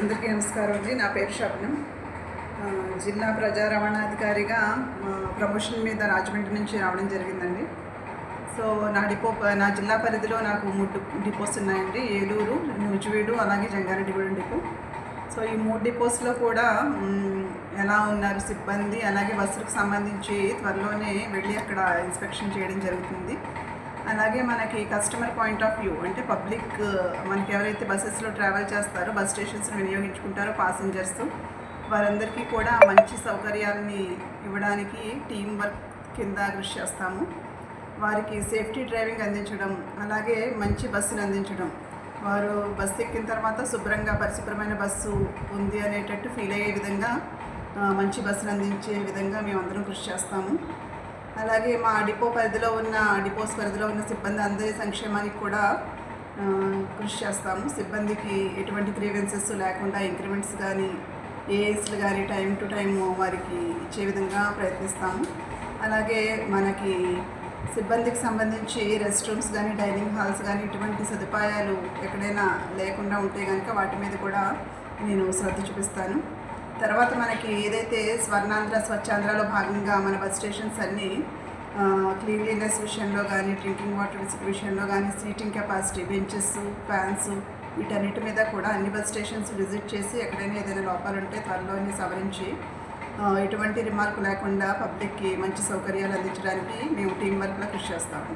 నమస్కారం అండి. నా పేరు షబ్నం. జిల్లా ప్రజా రవాణాధికారిగా ప్రమోషన్ మీద రాజమండ్రి నుంచి రావడం జరిగిందండి. సో నా డిపో నా జిల్లా పరిధిలో నాకు మూడు డిపోస్ ఉన్నాయండి. ఏలూరు నూజివీడు అలాగే జంగారెడ్డిగూడెం డిపో. సో ఈ మూడు డిపోస్లో కూడా ఎలా ఉన్నారు సిబ్బంది అలాగే బస్సులకు సంబంధించి త్వరలోనే వెళ్ళి అక్కడ ఇన్స్పెక్షన్ చేయడం జరుగుతుంది. అలాగే మనకి కస్టమర్ పాయింట్ ఆఫ్ వ్యూ అంటే పబ్లిక్ uh, మనకి ఎవరైతే బస్సెస్లో ట్రావెల్ చేస్తారో బస్ స్టేషన్స్ని వినియోగించుకుంటారో పాసింజర్స్ వారందరికీ కూడా మంచి సౌకర్యాలని ఇవ్వడానికి టీం వర్క్ కింద కృషి చేస్తాము. వారికి సేఫ్టీ డ్రైవింగ్ అందించడం అలాగే మంచి బస్సును అందించడం. వారు బస్సు ఎక్కిన తర్వాత శుభ్రంగా పరిశుభ్రమైన బస్సు ఉంది అనేటట్టు ఫీల్ అయ్యే విధంగా మంచి బస్సును అందించే విధంగా మేమందరం కృషి చేస్తాము. అలాగే మా డిపో పరిధిలో ఉన్న డిపోస్ పరిధిలో ఉన్న సిబ్బంది అందరి సంక్షేమానికి కూడా కృషి చేస్తాము. సిబ్బందికి ఎటువంటి గ్రీవెన్సెస్ లేకుండా ఇంక్రిమెంట్స్ కానీ ఏఎస్లు కానీ టైం టు టైం వారికి ఇచ్చే విధంగా ప్రయత్నిస్తాము. అలాగే మనకి సిబ్బందికి సంబంధించి రెస్ట్ రూమ్స్ కానీ డైనింగ్ హాల్స్ కానీ ఇటువంటి సదుపాయాలు ఎక్కడైనా లేకుండా ఉంటే కనుక వాటి మీద కూడా నేను శ్రద్ధ చూపిస్తాను. తర్వాత మనకి ఏదైతే స్వర్ణాంధ్ర స్వచ్ఛాంధ్రలో భాగంగా మన బస్ స్టేషన్స్ అన్నీ క్లీన్లీనెస్ విషయంలో కానీ డ్రింకింగ్ వాటర్ విషయంలో కానీ సీటింగ్ కెపాసిటీ బెంచెస్ ఫ్యాన్స్ వీటన్నిటి మీద కూడా అన్ని బస్ స్టేషన్స్ విజిట్ చేసి ఎక్కడైనా ఏదైనా లోపాలు ఉంటే త్వరలోనే సవరించి ఎటువంటి రిమార్కు లేకుండా పబ్లిక్కి మంచి సౌకర్యాలు అందించడానికి మేము టీం వర్క్లో కృషి చేస్తాము